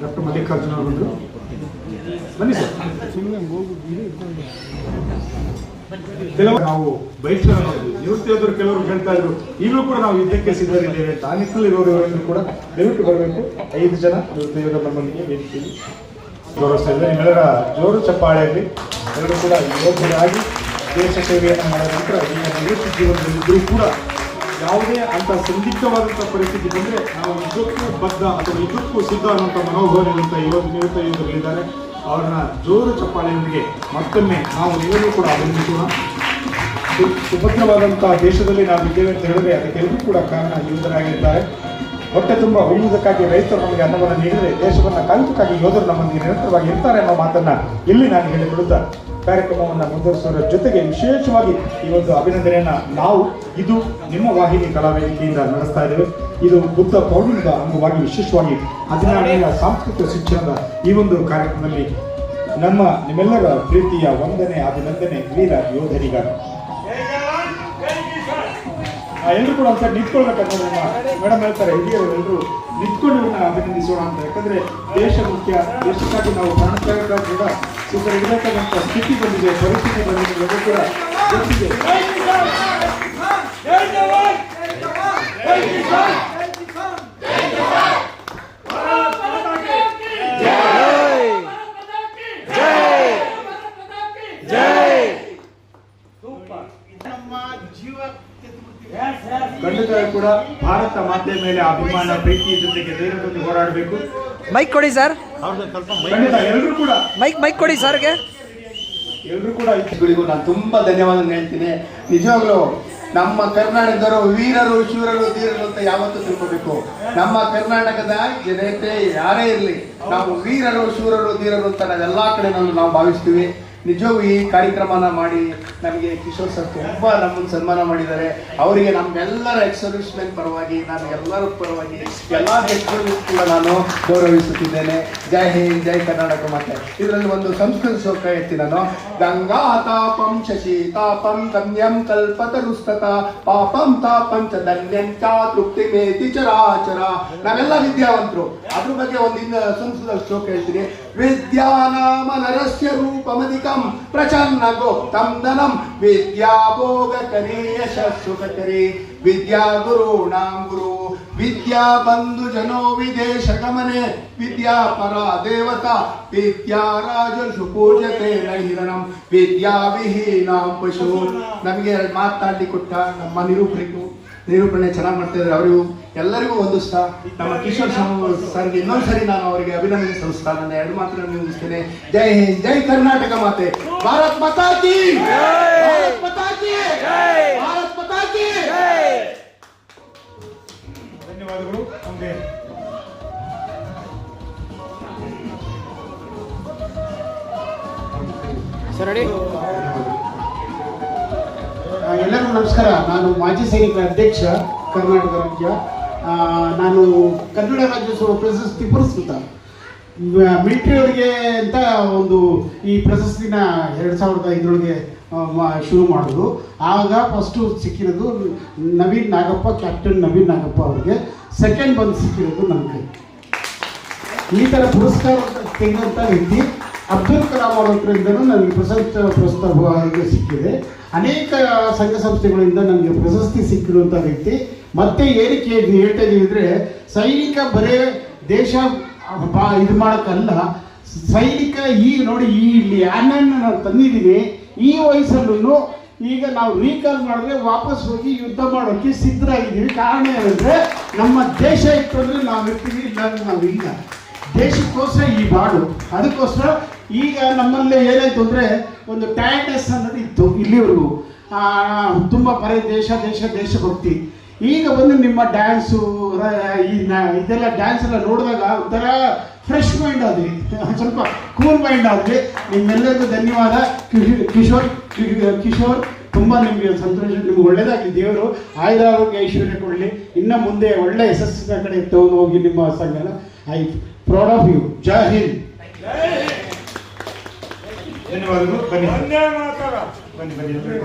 Doctor Mallikarjuna ಅವರು ಬನ್ನಿ sir. ಕೆಲವು ನಾವು ಬಯಸ್ತಾ ನೋಡಿದ್ವಿ ನಿವೃತ್ತಿ ಹೋದ್ರು ಕೆಲವರು ಹೇಳ್ತಾ ಇದ್ರು, ಈಗಲೂ ಕೂಡ ನಾವು ಯುದ್ಧಕ್ಕೆ ಸಿದ್ಧರಿದ್ದೇವೆ ಅಂತ. ಆ ನಿಟ್ಟಿನಲ್ಲಿ ಕೂಡ ದಯವಿಟ್ಟು ಬರಬೇಕು. ಐದು ಜನ ನಿವೃತ್ತಿ ಯೋಧ ನಮ್ಮೊಂದಿಗೆ ವೇದಿಕೆಯಲ್ಲಿ ಗೌರವಿಸ್ತಾ ಇದ್ದಾರೆ. ಜೋರು ಚಪ್ಪಾಳೆಯಲ್ಲಿ ಎಲ್ಲರೂ ಕೂಡ ಯೋಧರಾಗಿ ದೇಶ ಸೇವೆಯನ್ನು ಮಾಡಿದ ನಂತರ ಜೀವನದಲ್ಲಿದ್ದರೂ ಕೂಡ ಯಾವುದೇ ಅಂತ ಸಂದಿಗ್ಧವಾದಂಥ ಪರಿಸ್ಥಿತಿ ಬಂದ್ರೆ ನಾವು ನಿಜಕ್ಕೂ ಬದ್ಧ ಅಥವಾ ನಿಜಕ್ಕೂ ಸಿದ್ಧ ಅನ್ನುವಂಥ ಮನೋಭಾವನೆಯಂತ ಯುವಕ ನಿವೃತ್ತ ಯುವಕರಿದ್ದಾರೆ ಅವರನ್ನ ಜೋರು ಚಪ್ಪಾಳೆಯೊಂದಿಗೆ ಮತ್ತೊಮ್ಮೆ ನಾವು ಎಲ್ಲರೂ ಕೂಡ ಅಭಿನಂದಿಸೋಣ. ಸು- ಸುಭದ್ರವಾದಂತಹ ದೇಶದಲ್ಲಿ ನಾವು ಇದ್ದೇವೆ ಅಂತ ಹೇಳಿದ್ರೆ ಅದಕ್ಕೆಲ್ಲರೂ ಕೂಡ ಕಾರಣ ಯೋಧರಾಗಿದ್ದಾರೆ. ಹೊಟ್ಟೆ ತುಂಬ ಉಳಿಯುವುದಕ್ಕಾಗಿ ರೈತರು ನಮಗೆ ಅನ್ನವನ್ನು ನೀಡಿದರೆ ದೇಶವನ್ನು ಕಾಯುವುದಕ್ಕಾಗಿ ಯೋಧರು ನಮ್ಮೊಂದಿಗೆ ನಿರಂತರವಾಗಿ ಇರ್ತಾರೆ ಅನ್ನೋ ಮಾತನ್ನ ಇಲ್ಲಿ ನಾನು ಹೇಳಿಬಿಡುತ್ತಾ ಕಾರ್ಯಕ್ರಮವನ್ನು ಮುಂದುವರಿಸೋದ್ರ ಜೊತೆಗೆ ವಿಶೇಷವಾಗಿ ಈ ಒಂದು ಅಭಿನಂದನೆಯನ್ನು ನಾವು, ಇದು ನಿಮ್ಮ ವಾಹಿನಿ ಕಲಾವೇದಿಕೆಯಿಂದ ನಡೆಸ್ತಾ ಇದ್ದೇವೆ. ಇದು ಬುದ್ಧ ಪೌರ್ಣಿಮದ ಅಂಗವಾಗಿ ವಿಶೇಷವಾಗಿ ಹದಿನಾರನೆಯ ಸಾಂಸ್ಕೃತಿಕ ಶಿಕ್ಷಣದ ಈ ಒಂದು ಕಾರ್ಯಕ್ರಮದಲ್ಲಿ ನಮ್ಮ ನಿಮ್ಮೆಲ್ಲರ ಪ್ರೀತಿಯ ವಂದನೆ, ಅಭಿನಂದನೆ, ವೀರ ಯೋಧರಿಗಾಗಿ. ಎಲ್ಲರೂ ಕೂಡ ಅಂತ ನಿಂತ್ಕೊಳ್ಬೇಕಂದ್ರೆ ಮೇಡಮ್ ಹೇಳ್ತಾರೆ ಹಿರಿಯರು ಎಲ್ಲರೂ ನಿಂತ್ಕೊಂಡು ಇವ್ರನ್ನ ಅಭಿನಂದಿಸೋಣ ಅಂತ. ಯಾಕಂದ್ರೆ ದೇಶ ಮುಖ್ಯ, ದೇಶಕ್ಕಾಗಿ ನಾವು ಪ್ರಾಣತ್ಯಾಗ ಕೂಡ ಸೂಪರ್ ಇರಬೇಕಾದಂತ ಸ್ಥಿತಿ ಬಂದಿದೆ, ಪರಿಸ್ಥಿತಿ ಬಂದಿದೆ, ಎಲ್ಲರೂ ಕೂಡ ಗೊತ್ತಿದೆ. ಖಂಡಿತ ಕೂಡ ಭಾರತ ಮಾತೆ ಮೇಲೆ ಅಭಿಮಾನ ಪ್ರೀತಿ ಜೊತೆಗೆ ಧೈರ್ಯದೊಂದಿಗೆ ಹೋರಾಡಬೇಕು. ಮೈಕ್ ಕೊಡಿ ಸರ್. ಖಂಡಿತ ಎಲ್ಲರೂ ಕೂಡ. ಮೈಕ್ ಮೈಕ್ ಕೊಡಿ ಸರ್ಗೆ. ಎಲ್ಲರೂ ಕೂಡ ಗಳಿಗೂ ನಾನು ತುಂಬಾ ಧನ್ಯವಾದ ಹೇಳ್ತೀನಿ. ನಿಜವಾಗ್ಲೂ ನಮ್ಮ ಕರ್ನಾಟಕದವರು ವೀರರು ಶೂರರು ಧೀರರು ಅಂತ ಯಾವತ್ತೂ ತಿಳ್ಕೋಬೇಕು. ನಮ್ಮ ಕರ್ನಾಟಕದ ಜನತೆ ಯಾರೇ ಇರಲಿ ನಾವು ವೀರರು ಶೂರರು ಧೀರರು ಅಂತ ನಾವೆಲ್ಲಾ ಕಡೆ ನಾವು ಭಾವಿಸ್ತೀವಿ. ನಿಜವಾಗೂ ಈ ಕಾರ್ಯಕ್ರಮನ ಮಾಡಿ ನಮಗೆ ಕಿಶೋರ್ ಸರ್ ತುಂಬ ನಮ್ಮನ್ನು ಸನ್ಮಾನ ಮಾಡಿದ್ದಾರೆ. ಅವರಿಗೆ ನಮ್ಮೆಲ್ಲರ ಎಕ್ಸರ್ವಿಸ್ಮೆಂಟ್ ಪರವಾಗಿ, ನಾನು ಎಲ್ಲರ ಪರವಾಗಿ, ಎಲ್ಲ ಹೆಸರು ಕೂಡ ನಾನು ಗೌರವಿಸುತ್ತಿದ್ದೇನೆ. ಜೈ ಹಿಂದ್, ಜೈ ಕರ್ನಾಟಕ ಮಾತೆ. ಇದರಲ್ಲಿ ಒಂದು ಸಂಸ್ಕೃತ ಶೋಕ ಎತ್ತಿ ನಾನು. ಗಂಗಾ ತಾಪಂ ಶಶಿ ತಾಪಂ ಗಮ್ಯಂ ಕಲ್ಪತರುಸ್ತತ. ಪಾಪಂ ತಾಪಂ ಚ ಧನ್ಯಂ ಚ ತೃಪ್ತಿ ಮೇತಿ ಚರಾಚರ ನಾವೆಲ್ಲ ವಿದ್ಯಾವಂತರು. ಅದ್ರ ಬಗ್ಗೆ ಒಂದು ಸಂಸ್ಕೃತ ಶೋಕ ಹೇಳ್ತೀನಿ. ವಿದ್ಯಾನಾಮ ನರಸ್ಯ ರೂಪಮಧಿಕಂ प्रचन्न प्रचन्न गोप्तम धनम विद्याभोग करे यश सुख करे ವಿದ್ಯಾ ಗುರುಣಾಂ ಗುರು. ವಿದ್ಯಾ ಬಂಧು ಜನೋ ವಿದೇಶ ಗಮನೆ. ವಿದ್ಯಾ ಪರ ದೇವತಾ. ವಿದ್ಯಾ ರಾಜಸು ಪೂಜತೆ ನೈರಣಂ ವಿದ್ಯಾ ವಿಹೀನಾಂ ಪಶು. ನಮಗೆ ಮಾತಾಡ್ಲಿ ಕೊಟ್ಟ ನಮ್ಮ ನಿರೂಪಣೆಗೂ ನಿರೂಪಣೆ ಚೆನ್ನಾಗಿ ಮಾಡ್ತಾ ಇದ್ದಾರೆ ಅವರಿಗೂ. ಎಲ್ಲರಿಗೂ ಒಂದು ನಮ್ಮ ಕಿಶೋರ್ ಸರ್- ಸರ್ಗೆ ಇನ್ನೊಂದ್ಸರಿ ನಾನು ಅವರಿಗೆ ಅಭಿನಂದನೆ ಸಲ್ಲಿಸ್ತಾ ನನ್ನ ಎರಡು ಮಾತ್ರ ನಿಲ್ಲಿಸ್ತೇನೆ. ಜೈ ಹಿಂದ್ ಜೈ ಕರ್ನಾಟಕ ಮಾತೆ. ಭಾರತ್ ಮಾತಾ ಕಿ! ಭಾರತ್ ಧನ್ಯವಾದಗಳು. ನಮಗೆ ಎಲ್ಲರಿಗೂ ನಮಸ್ಕಾರ. ನಾನು ಮಾಜಿ ಸೈನಿಕರ ಅಧ್ಯಕ್ಷ ಕರ್ನಾಟಕ ರಾಜ್ಯ. ನಾನು ಕನ್ನಡ ರಾಜ್ಯೋತ್ಸವ ಪ್ರಶಸ್ತಿ ಪುರಸ್ಕೃತ. ಮಿಲಿಟರಿಯವರಿಗೆ ಅಂತ ಒಂದು ಈ ಪ್ರಶಸ್ತಿನ ಎರಡು ಸಾವಿರದ ಐದರೊಳಗೆ ಶುರು ಮಾಡೋದು. ಆಗ ಫಸ್ಟು ಸಿಕ್ಕಿರೋದು ನವೀನ್ ನಾಗಪ್ಪ ಕ್ಯಾಪ್ಟನ್ ನವೀನ್ ನಾಗಪ್ಪ ಅವರಿಗೆ. ಸೆಕೆಂಡ್ ಬಂದು ಸಿಕ್ಕಿರೋದು ನನ್ನ ಕೈ. ಈ ಥರ ಪುರಸ್ಕಾರ ತೆಗೆದಂಥ ವ್ಯಕ್ತಿ ಅಬ್ದುಲ್ ಕಲಾಂ ಅವ್ರ ಹತ್ರದಿಂದನೂ ನನಗೆ ಪ್ರಶಸ್ತಿ, ಪ್ರಸ್ತಾವ ಸಿಕ್ಕಿದೆ. ಅನೇಕ ಸಂಘ ಸಂಸ್ಥೆಗಳಿಂದ ನನಗೆ ಪ್ರಶಸ್ತಿ ಸಿಕ್ಕಿರುವಂಥ ವ್ಯಕ್ತಿ. ಮತ್ತೆ ಏನಕ್ಕೆ ಹೇಳ್ತಾ ಇದ್ದೀವಿ ಅಂದರೆ, ಸೈನಿಕ ಬರೇ ದೇಶ ಇದು ಮಾಡೋಕ್ಕಲ್ಲ. ಸೈನಿಕ ಈಗ ನೋಡಿ ಈ ಇಲ್ಲಿ ಯಾರನ್ನ ನಾನು ತಂದಿದ್ದೀವಿ ಈ ವಯಸ್ಸಲ್ಲೂ ಈಗ ನಾವು ರೀಕಾಲ್ ಮಾಡಿದ್ರೆ ವಾಪಸ್ ಹೋಗಿ ಯುದ್ಧ ಮಾಡೋಕ್ಕೆ ಸಿದ್ಧರಾಗಿದ್ದೀವಿ ಕಾರಣ ಏನಂದ್ರೆ ನಮ್ಮ ದೇಶ ಇತ್ತು ಅಂದ್ರೆ ನಾವು ಇರ್ತೀವಿ ಇಲ್ಲ ಅಂದ್ರೆ ನಾವು ಇಲ್ಲ. ದೇಶಕ್ಕೋಸ್ಕರ ಈ ಬಾಡು ಅದಕ್ಕೋಸ್ಕರ ಈಗ ನಮ್ಮಲ್ಲಿ ಏನಾಯ್ತು ಅಂದ್ರೆ ಒಂದು ಟೈರ್ಡ್ನೆಸ್ ಅನ್ನೋದು ಇತ್ತು ಇಲ್ಲಿವರೆಗೂ. ತುಂಬ ಬರೀ ದೇಶ ದೇಶ ದೇಶಭಕ್ತಿ ಈಗ ಬಂದು ನಿಮ್ಮ ಡ್ಯಾನ್ಸು ಈ ನ- ಇದೆಲ್ಲ ಡ್ಯಾನ್ಸ್ ಎಲ್ಲ ನೋಡಿದಾಗ ಒಂಥರ ಫ್ರೆಶ್ ಮೈಂಡ್ ಆದ್ರಿ ಸ್ವಲ್ಪ ಕೂಲ್ ಮೈಂಡ್ ಆದ್ರಿ ನಿಮ್ಮೆಲ್ಲರಿಗೂ ಧನ್ಯವಾದ. ಕಿಶ್- ಕಿಶೋರ್ ಕಿಶೋರ್ ತುಂಬ ನಿಮಗೆ ಸಂತೋಷ ನಿಮ್ಗೆ ಒಳ್ಳೇದಾಗಲಿ ದೇವರು. ಆಯುಧ ಆರೋಗ್ಯ ಐಶ್ವರ್ಯ ಕೊಡಲಿ. ಇನ್ನು ಮುಂದೆ ಒಳ್ಳೆ ಯಶಸ್ಸಿನ ಕಡೆ ತಗೊಂಡು ಹೋಗಿ ನಿಮ್ಮ ಸಂಘನ. I proud of you Jai Hind. ಧನ್ಯವಾದಗಳು. ಬನ್ನಿ. ಬನ್ನಿ ಬನ್ನಿ.